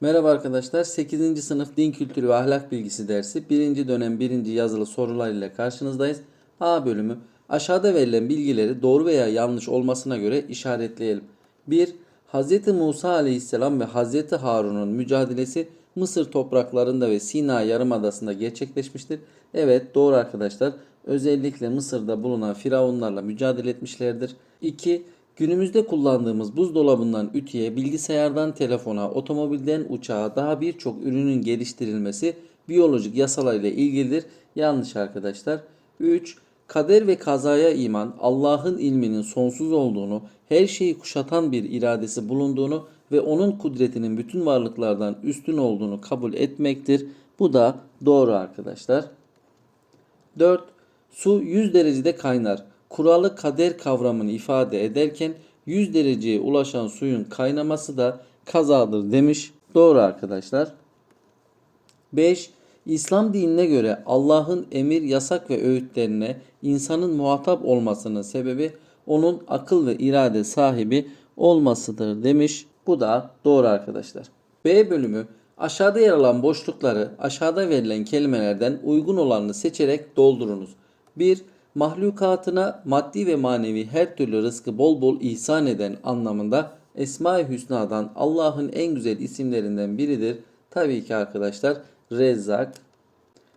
Merhaba arkadaşlar. 8. sınıf din kültürü ve ahlak bilgisi dersi 1. dönem 1. yazılı sorular ile karşınızdayız. A bölümü. Aşağıda verilen bilgileri doğru veya yanlış olmasına göre işaretleyelim. 1. Hz. Musa aleyhisselam ve Hz. Harun'un mücadelesi Mısır topraklarında ve Sina Yarımadası'nda gerçekleşmiştir. Evet doğru arkadaşlar. Özellikle Mısır'da bulunan firavunlarla mücadele etmişlerdir. 2. Günümüzde kullandığımız buzdolabından ütüye, bilgisayardan telefona, otomobilden uçağa daha birçok ürünün geliştirilmesi biyolojik yasalarıyla ilgilidir. Yanlış arkadaşlar. 3. Kader ve kazaya iman, Allah'ın ilminin sonsuz olduğunu, her şeyi kuşatan bir iradesi bulunduğunu ve onun kudretinin bütün varlıklardan üstün olduğunu kabul etmektir. Bu da doğru arkadaşlar. 4. Su 100 derecede kaynar. Kuralı kader kavramını ifade ederken 100 dereceye ulaşan suyun kaynaması da kazadır demiş. Doğru arkadaşlar. 5. İslam dinine göre Allah'ın emir, yasak ve öğütlerine insanın muhatap olmasının sebebi onun akıl ve irade sahibi olmasıdır demiş. Bu da doğru arkadaşlar. B bölümü aşağıda yer alan boşlukları aşağıda verilen kelimelerden uygun olanını seçerek doldurunuz. 1. Mahlukatına maddi ve manevi her türlü rızkı bol bol ihsan eden anlamında Esma-i Hüsna'dan Allah'ın en güzel isimlerinden biridir. Tabii ki arkadaşlar Rezzak.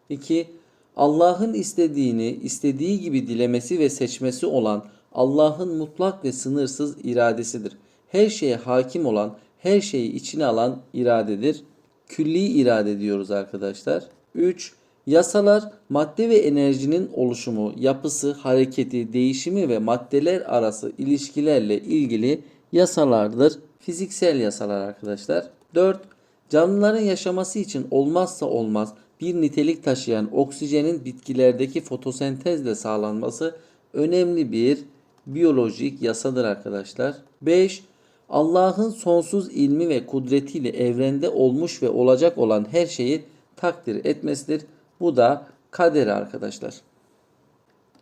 2. Allah'ın istediğini istediği gibi dilemesi ve seçmesi olan Allah'ın mutlak ve sınırsız iradesidir. Her şeye hakim olan, her şeyi içine alan iradedir. Külli irade diyoruz arkadaşlar. 3. Yasalar madde ve enerjinin oluşumu, yapısı, hareketi, değişimi ve maddeler arası ilişkilerle ilgili yasalardır. Fiziksel yasalar arkadaşlar. 4. Canlıların yaşaması için olmazsa olmaz bir nitelik taşıyan oksijenin bitkilerdeki fotosentezle sağlanması önemli bir biyolojik yasadır arkadaşlar. 5. Allah'ın sonsuz ilmi ve kudretiyle evrende olmuş ve olacak olan her şeyi takdir etmesidir. Bu da kader arkadaşlar.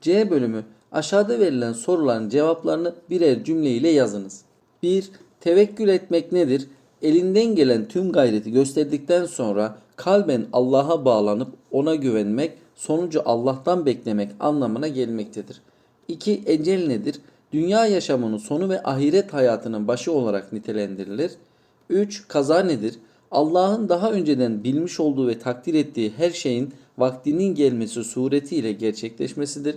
C bölümü aşağıda verilen soruların cevaplarını birer cümle ile yazınız. 1. Tevekkül etmek nedir? Elinden gelen tüm gayreti gösterdikten sonra kalben Allah'a bağlanıp ona güvenmek, sonucu Allah'tan beklemek anlamına gelmektedir. 2. Ecel nedir? Dünya yaşamının sonu ve ahiret hayatının başı olarak nitelendirilir. 3. Kaza nedir? Allah'ın daha önceden bilmiş olduğu ve takdir ettiği her şeyin vaktinin gelmesi suretiyle gerçekleşmesidir.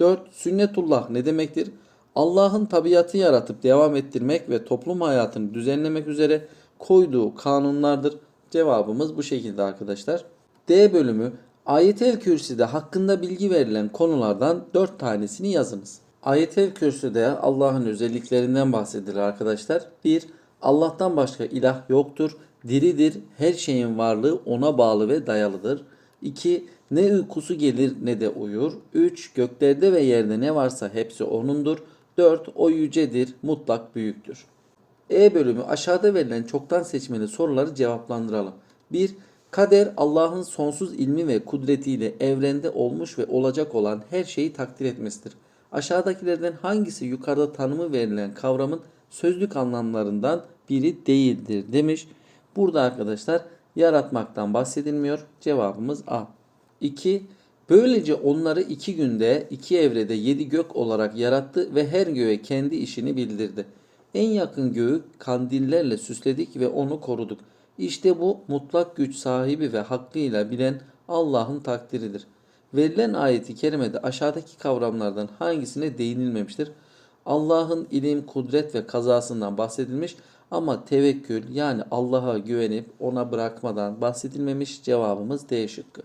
4. Sünnetullah ne demektir? Allah'ın tabiatı yaratıp devam ettirmek ve toplum hayatını düzenlemek üzere koyduğu kanunlardır. Cevabımız bu şekilde arkadaşlar. D bölümü Ayetel Kürsi'de hakkında bilgi verilen konulardan 4 tanesini yazınız. Ayetel Kürsü'de Allah'ın özelliklerinden bahsedilir arkadaşlar. 1. Allah'tan başka ilah yoktur. Diridir. Her şeyin varlığı ona bağlı ve dayalıdır. 2. Ne uykusu gelir ne de uyur. 3. Göklerde ve yerde ne varsa hepsi O'nundur. 4. O yücedir, mutlak büyüktür. E bölümü aşağıda verilen çoktan seçmeli soruları cevaplandıralım. 1. Kader Allah'ın sonsuz ilmi ve kudretiyle evrende olmuş ve olacak olan her şeyi takdir etmesidir. Aşağıdakilerden hangisi yukarıda tanımı verilen kavramın sözlük anlamlarından biri değildir demiş. Burada arkadaşlar yaratmaktan bahsedilmiyor. Cevabımız A. 2. Böylece onları iki günde, iki evrede, yedi gök olarak yarattı ve her göğe kendi işini bildirdi. En yakın göğü kandillerle süsledik ve onu koruduk. İşte bu mutlak güç sahibi ve hakkıyla bilen Allah'ın takdiridir. Verilen ayeti kerimede aşağıdaki kavramlardan hangisine değinilmemiştir? Allah'ın ilim, kudret ve kazasından bahsedilmiş ama tevekkül yani Allah'a güvenip ona bırakmadan bahsedilmemiş cevabımız D şıkkı.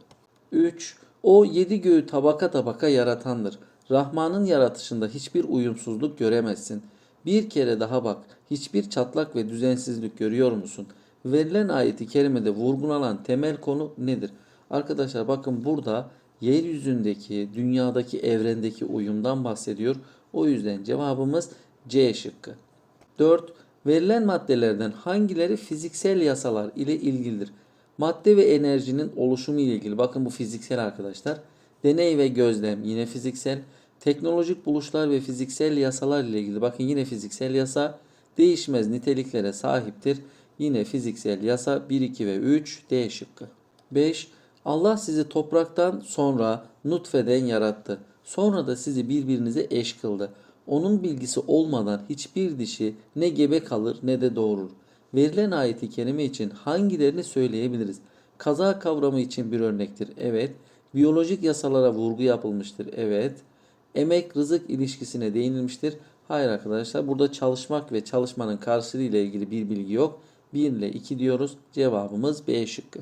3. O yedi göğü tabaka tabaka yaratandır. Rahman'ın yaratışında hiçbir uyumsuzluk göremezsin. Bir kere daha bak, hiçbir çatlak ve düzensizlik görüyor musun? Verilen ayeti kerimede vurgulanan temel konu nedir? Arkadaşlar bakın burada yeryüzündeki, dünyadaki, evrendeki uyumdan bahsediyor. O yüzden cevabımız C şıkkı. 4. Verilen maddelerden hangileri fiziksel yasalar ile ilgilidir? Madde ve enerjinin oluşumu ile ilgili. Bakın bu fiziksel arkadaşlar. Deney ve gözlem yine fiziksel. Teknolojik buluşlar ve fiziksel yasalar ile ilgili. Bakın yine fiziksel yasa değişmez niteliklere sahiptir. Yine fiziksel yasa 1, 2 ve 3 D şıkkı. 5. Allah sizi topraktan sonra nutfeden yarattı. Sonra da sizi birbirinize eş kıldı. Onun bilgisi olmadan hiçbir dişi ne gebe kalır ne de doğurur. Verilen ayeti kerime için hangilerini söyleyebiliriz? Kaza kavramı için bir örnektir. Evet. Biyolojik yasalara vurgu yapılmıştır. Evet. Emek rızık ilişkisine değinilmiştir. Hayır arkadaşlar burada çalışmak ve çalışmanın karşılığı ile ilgili bir bilgi yok. 1 ile 2 diyoruz. Cevabımız B şıkkı.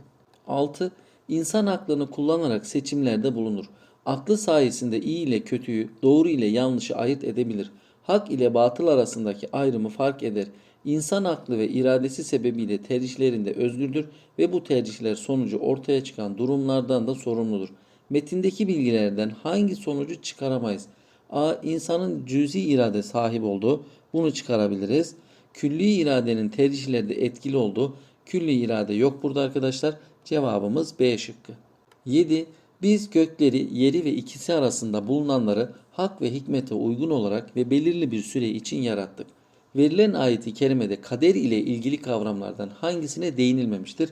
6. İnsan aklını kullanarak seçimlerde bulunur. Aklı sayesinde iyi ile kötüyü, doğru ile yanlışı ayırt edebilir. Hak ile batıl arasındaki ayrımı fark eder. İnsan aklı ve iradesi sebebiyle tercihlerinde özgürdür ve bu tercihler sonucu ortaya çıkan durumlardan da sorumludur. Metindeki bilgilerden hangi sonucu çıkaramayız? A. İnsanın cüzi irade sahip olduğu. Bunu çıkarabiliriz. Külli iradenin tercihlerde etkili olduğu. Külli irade yok burada arkadaşlar. Cevabımız B şıkkı. 7. Biz gökleri, yeri ve ikisi arasında bulunanları hak ve hikmete uygun olarak ve belirli bir süre için yarattık. Verilen ayeti kerimede kader ile ilgili kavramlardan hangisine değinilmemiştir?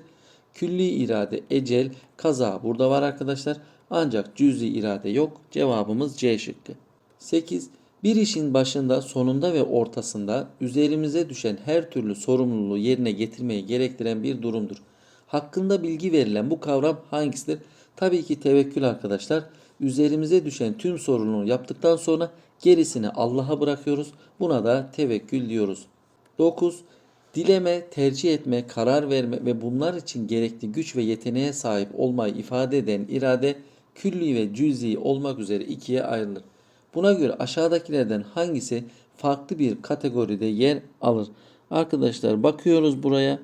Külli irade, ecel, kaza burada var arkadaşlar. Ancak cüzi irade yok. Cevabımız C şıkkı. 8. Bir işin başında, sonunda ve ortasında üzerimize düşen her türlü sorumluluğu yerine getirmeyi gerektiren bir durumdur. Hakkında bilgi verilen bu kavram hangisidir? Tabii ki tevekkül arkadaşlar. Üzerimize düşen tüm sorumluluğu yaptıktan sonra gerisini Allah'a bırakıyoruz. Buna da tevekkül diyoruz. 9. Dileme, tercih etme, karar verme ve bunlar için gerekli güç ve yeteneğe sahip olmayı ifade eden irade külli ve cüzi olmak üzere ikiye ayrılır. Buna göre aşağıdakilerden hangisi farklı bir kategoride yer alır? Arkadaşlar bakıyoruz buraya.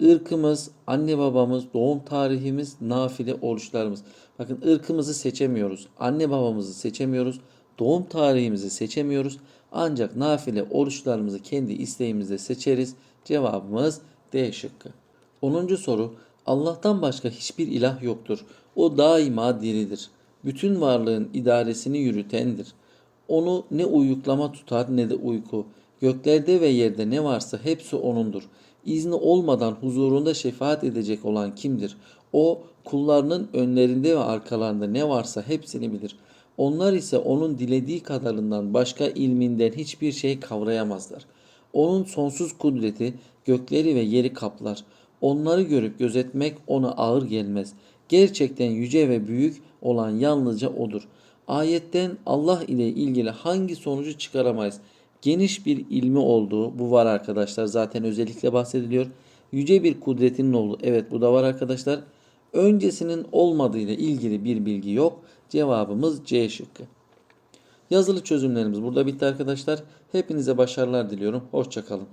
Irkımız, anne babamız, doğum tarihimiz, nafile oruçlarımız. Bakın ırkımızı seçemiyoruz. Anne babamızı seçemiyoruz. Doğum tarihimizi seçemiyoruz. Ancak nafile oruçlarımızı kendi isteğimizle seçeriz. Cevabımız D şıkkı. 10. soru. Allah'tan başka hiçbir ilah yoktur. O daima diridir. Bütün varlığın idaresini yürütendir. Onu ne uyuklama tutar ne de uyku. Göklerde ve yerde ne varsa hepsi O'nundur. İzni olmadan huzurunda şefaat edecek olan kimdir? O kullarının önlerinde ve arkalarında ne varsa hepsini bilir. Onlar ise onun dilediği kadarından başka ilminden hiçbir şey kavrayamazlar. Onun sonsuz kudreti gökleri ve yeri kaplar. Onları görüp gözetmek ona ağır gelmez. Gerçekten yüce ve büyük olan yalnızca odur. Ayetten Allah ile ilgili hangi sonucu çıkaramayız? Geniş bir ilmi olduğu bu var arkadaşlar. Zaten özellikle bahsediliyor. Yüce bir kudretinin olduğu. Evet bu da var arkadaşlar. Öncesinin olmadığı ile ilgili bir bilgi yok. Cevabımız C şıkkı. Yazılı çözümlerimiz burada bitti arkadaşlar. Hepinize başarılar diliyorum. Hoşçakalın.